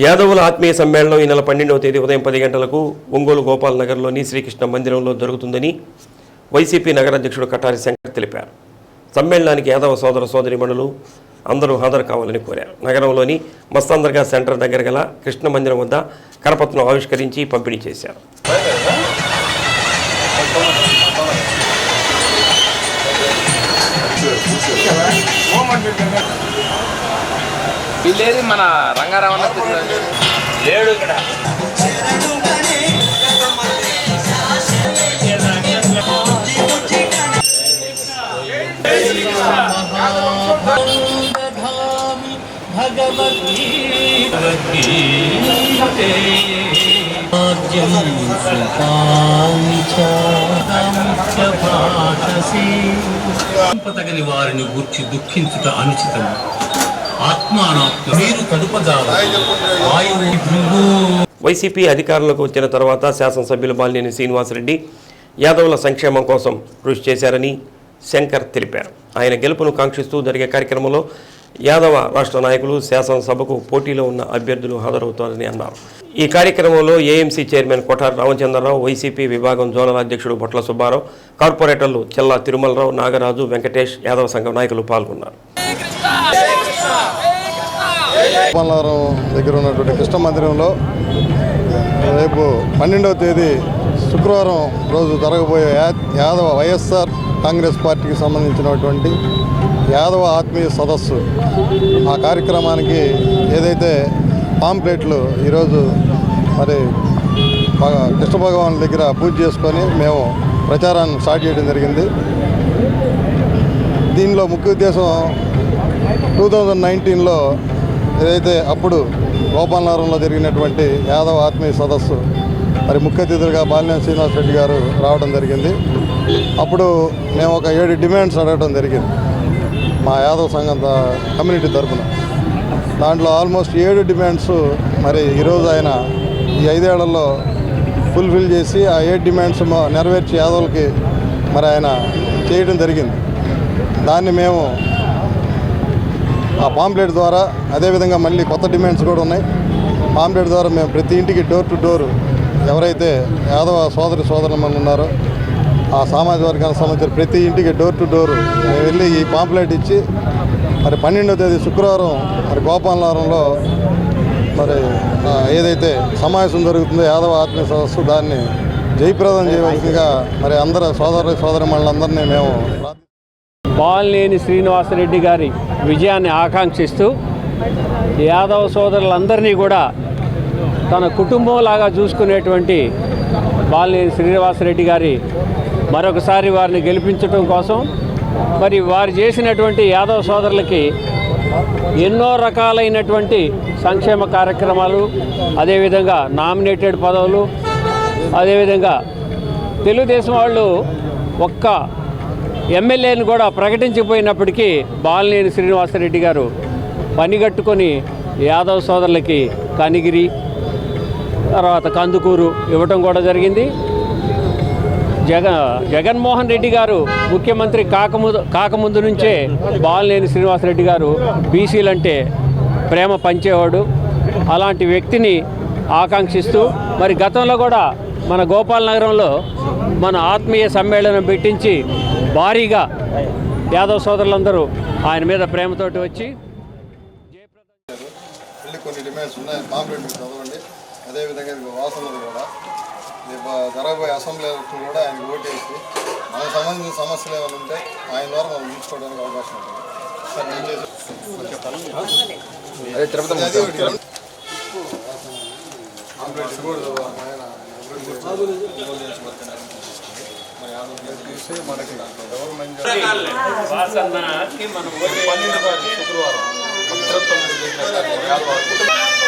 యాదవుల ఆత్మీయ సమ్మేళనం ఈ నెల పన్నెండవ తేదీ ఉదయం పది గంటలకు ఒంగోలు గోపాల్ నగర్లోని శ్రీకృష్ణ మందిరంలో జరుగుతుందని వైసీపీ నగర అధ్యక్షుడు కటారి శంకర్ తెలిపారు. సమ్మేళనానికి యాదవ సోదర సోదరిమణులు అందరూ హాజరు కావాలని కోరారు. నగరంలోని మస్తాందర్గా సెంటర్ దగ్గర గల కృష్ణ మందిరం వద్ద కరపత్రం ఆవిష్కరించి పంపిణీ చేశారు. వీళ్ళేది మన రంగారావణ లేడు ఇక్కడ. సంపదగని వారిని గుర్చి దుఃఖించుట అనుచితం. వైసీపీ అధికారంలోకి వచ్చిన తర్వాత శాసనసభ్యులు బాలినేని శ్రీనివాసరెడ్డి యాదవుల సంక్షేమం కోసం కృషి చేశారని శంకర్ తెలిపారు. ఆయన గెలుపును కాంక్షిస్తూ జరిగే కార్యక్రమంలో యాదవ రాష్ట్ర నాయకులు శాసనసభకు పోటీలో ఉన్న అభ్యర్థులు హాజరవుతారని అన్నారు. ఈ కార్యక్రమంలో ఏఎంసీ చైర్మన్ కొఠారి రామచంద్రరావు వైసీపీ విభాగం జోనల్ అధ్యక్షుడు బొట్ల సుబ్బారావు కార్పొరేటర్లు చెల్లా తిరుమలరావు నాగరాజు వెంకటేష్ యాదవ సంఘం నాయకులు పాల్గొన్నారు. గోపాలనగరం దగ్గర ఉన్నటువంటి కృష్ణ మందిరంలో రేపు పన్నెండవ తేదీ శుక్రవారం రోజు జరగబోయే యా- యాదవ వైఎస్ఆర్ కాంగ్రెస్ పార్టీకి సంబంధించినటువంటి యాదవ ఆత్మీయ సదస్సు. ఆ కార్యక్రమానికి ఏదైతే పాంప్లెట్లు ఈరోజు మరి భగ- కృష్ణ భగవాన్ దగ్గర పూజ చేసుకొని మేము ప్రచారాన్ని స్టార్ట్ చేయడం జరిగింది. దీనిలో ముఖ్య ఉద్దేశం టూ థౌజండ్ నైన్టీన్లో ఏదైతే అప్పుడు గోపాలనగరంలో జరిగినటువంటి యాదవ ఆత్మీయ సదస్సు మరి ముఖ్య అతిథులుగా బాలినేని శ్రీనివాస్ రెడ్డి గారు రావడం జరిగింది. అప్పుడు మేము ఒక ఏడు డిమాండ్స్ అడగడం జరిగింది మా యాదవ సంఘం కమ్యూనిటీ తరఫున దాంట్లో ఆల్మోస్ట్ ఏడు డిమాండ్స్ మరి ఈరోజు ఆయన ఈ ఐదేళ్ళలో ఫుల్ఫిల్ చేసి ఆ ఏడు డిమాండ్స్ నెరవేర్చి యాదవులకి మరి ఆయన చేయడం జరిగింది. దాన్ని మేము ఆ పాంప్లెట్ ద్వారా అదేవిధంగా మళ్ళీ కొత్త డిమాండ్స్ కూడా ఉన్నాయి. పాంప్లెట్ ద్వారా మేము ప్రతి ఇంటికి డోర్ టు డోర్ ఎవరైతే యాదవ సోదరి సోదరులు ఉన్నారో ఆ సామాజిక వర్గానికి సంబంధించిన ప్రతి ఇంటికి డోర్ టు డోర్ మేము వెళ్ళి ఈ పాంప్లెట్ ఇచ్చి మరి పన్నెండో తేదీ శుక్రవారం మరి గోపాలనవరంలో మరి ఏదైతే సమావేశం జరుగుతుందో యాదవ ఆత్మీయ సదస్సు దాన్ని జయప్రదం చేయవలసిందిగా మరి అందరు సోదర సోదరి మనందరినీ మేము ప్రార్థి- శ్రీనివాసరెడ్డి గారి విజయాన్ని ఆకాంక్షిస్తూ యాదవ సోదరులందరినీ కూడా తన కుటుంబంలాగా చూసుకునేటువంటి బాలినేని శ్రీనివాసరెడ్డి గారి మరొకసారి వారిని గెలిపించడం కోసం మరి వారు చేసినటువంటి యాదవ సోదరులకి ఎన్నో రకాలైనటువంటి సంక్షేమ కార్యక్రమాలు అదేవిధంగా నామినేటెడ్ పదవులు అదేవిధంగా తెలుగుదేశం వాళ్ళు ఒక్క ఎమ్మెల్యేని కూడా ప్రకటించిపోయినప్పటికీ బాలినేని శ్రీనివాసరెడ్డి గారు పనిగట్టుకొని యాదవ్ సోదరులకి కనిగిరి తర్వాత కందుకూరు ఇవ్వటం కూడా జరిగింది. జగ జగన్మోహన్ రెడ్డి గారు ముఖ్యమంత్రి కాకముందు కాకముందు నుంచే బాలినేని శ్రీనివాసరెడ్డి గారు బీసీలంటే ప్రేమ పంచేవాడు. అలాంటి వ్యక్తిని ఆకాంక్షిస్తూ మరి గతంలో కూడా మన గోపాల్ నగరంలో మన ఆత్మీయ సమ్మేళనం పెట్టించి భారీగా యాదవ్ సోదరులందరూ ఆయన మీద ప్రేమతోటి వచ్చి వెళ్ళి కొన్ని డిమాండ్స్ ఉన్నాయి. పాంప్లెట్ మీకు చదవండి. అదేవిధంగా ఇది వాసనది కూడా. జరగబోయే అసెంబ్లీ ఎలక్షన్ కూడా ఓటేసి మనకు సంబంధించిన సమస్యలు ఏమైనా ఉంటే ఆయన ద్వారా మనం తీసుకోవడానికి అవకాశం ఉంటుంది. సార్ నేను చేసి అదే తిరుపతి అది ఒకటి. పాంప్లెట్స్ కూడా చదవాలి. ఆయన మరి ఆంధ్రప్రదేశ్ చూస్తే మనకి గవర్నమెంట్ వాసన్నకి మనం పన్నెండు తారీఖు శుక్రవారం భద్రత్వం చేసిన యాదవ